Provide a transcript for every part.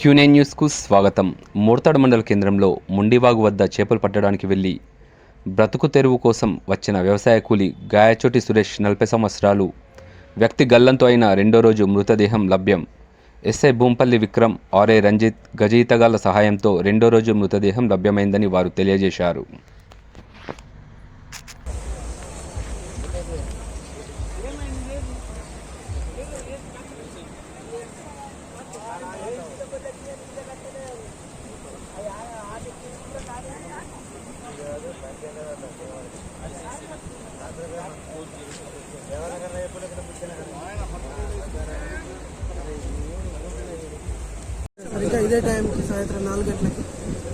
క్యూనే న్యూస్కు స్వాగతం. మూర్తాడు మండల కేంద్రంలో ముండివాగు వద్ద చేపలు పట్టడానికి వెళ్ళి బ్రతుకు తెరువు కోసం వచ్చిన వ్యవసాయ కూలి గాయచోటి సురేష్ నలభై సంవత్సరాలు. వ్యక్తి గల్లంతో అయిన రెండో రోజు మృతదేహం లభ్యం. ఎస్ఐ భూంపల్లి విక్రమ్ ఆర్ఏ రంజిత్ గజయితగాల సహాయంతో రెండో రోజు మృతదేహం లభ్యమైందని వారు తెలియజేశారు. ఇంకా ఇదే టైంకి సాయంత్రం నాలుగు గంటలకి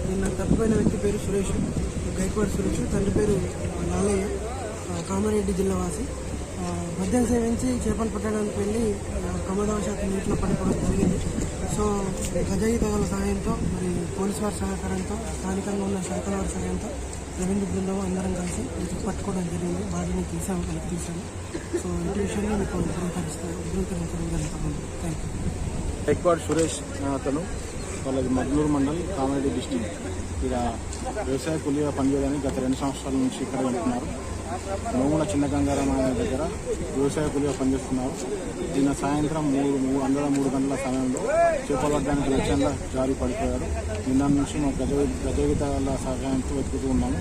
నిన్న తప్పిపోయిన వ్యక్తి పేరు సురేష్ గైక్వాడ్ సురేష్ తండ్రి పేరు నాలయ్య కామారెడ్డి జిల్లా వాసి. మద్యం సేవించి చేపలు పట్టడానికి వెళ్ళి ఆ, ప్రమాదవశాత్తు నీటిలో పడిపోవడం జరిగింది. సో గజయితగల సహాయంతో మరి పోలీసు వారి సహకారంతో స్థానికంగా ఉన్న శాఖల వారి సహాయంతో రెవెన్యూ బృందం అందరం కలిసి ఇది పట్టుకోవడం జరిగింది. బాడీని తీసాము కలిపి తీసాము సో ఇంటి విషయంలో మీకు ధృవీకరిస్తాను ధృవీకరించడం జరుగుతుంది థ్యాంక్ యూ ఎక్వాడ్ సురేష్ అతను వాళ్ళది మద్నూరు మండల్ కామారెడ్డి డిస్టిక్. ఇక్కడ వ్యవసాయ కూలీగా పనిచేయడానికి గత రెండు సంవత్సరాల నుంచి ఇక్కడ ఉంటున్నారు. నోముల చిన్న గంగారామ దగ్గర వ్యవసాయ కూలిగా పనిచేస్తున్నారు నిన్న సాయంత్రం మూడు మూడు వందల మూడు గంటల సమయంలో చేపలడ్డానికి లక్ష్యంగా జారి పడిపోయారు. నిన్న నుంచి మా గజ గజగీతాల సహాయంతో వెతుకుతూ ఉన్నాము.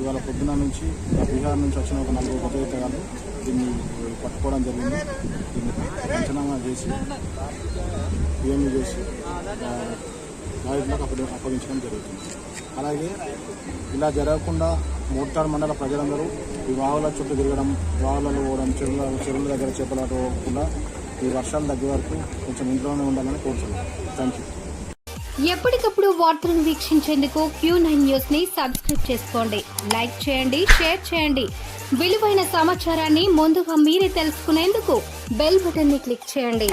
ఇవాళ పొద్దున నుంచి బీహార్ నుంచి వచ్చిన ఒక నలుగురు గజగీతగాళ్ళు దీన్ని పట్టుకోవడం జరిగింది. దీన్ని పంచనామా చేసి ఏమి చేసి నాయకులకు అప్పటి అప్పగించడం జరుగుతుంది. అలాగే ఇలా జరగకుండా మోటార్ మండల ప్రజలందరూ ఈ వాగుల చుట్టూ తిరగడం వాగులలో పోవడం చెరువుల చెరువుల దగ్గర చేపలాట పోకుండా ఈ వర్షాలు తగ్గే వరకు కొంచెం ఇంట్లోనే ఉండాలని కోరుతున్నాను థ్యాంక్ యూ ఎప్పటికప్పుడు వార్తలను వీక్షించేందుకు క్యూ నైన్ న్యూస్ని సబ్స్క్రైబ్ చేసుకోండి. లైక్ చేయండి షేర్ చేయండి. విలువైన సమాచారాన్ని ముందుగా మీరే తెలుసుకునేందుకు బెల్ బటన్ని క్లిక్ చేయండి.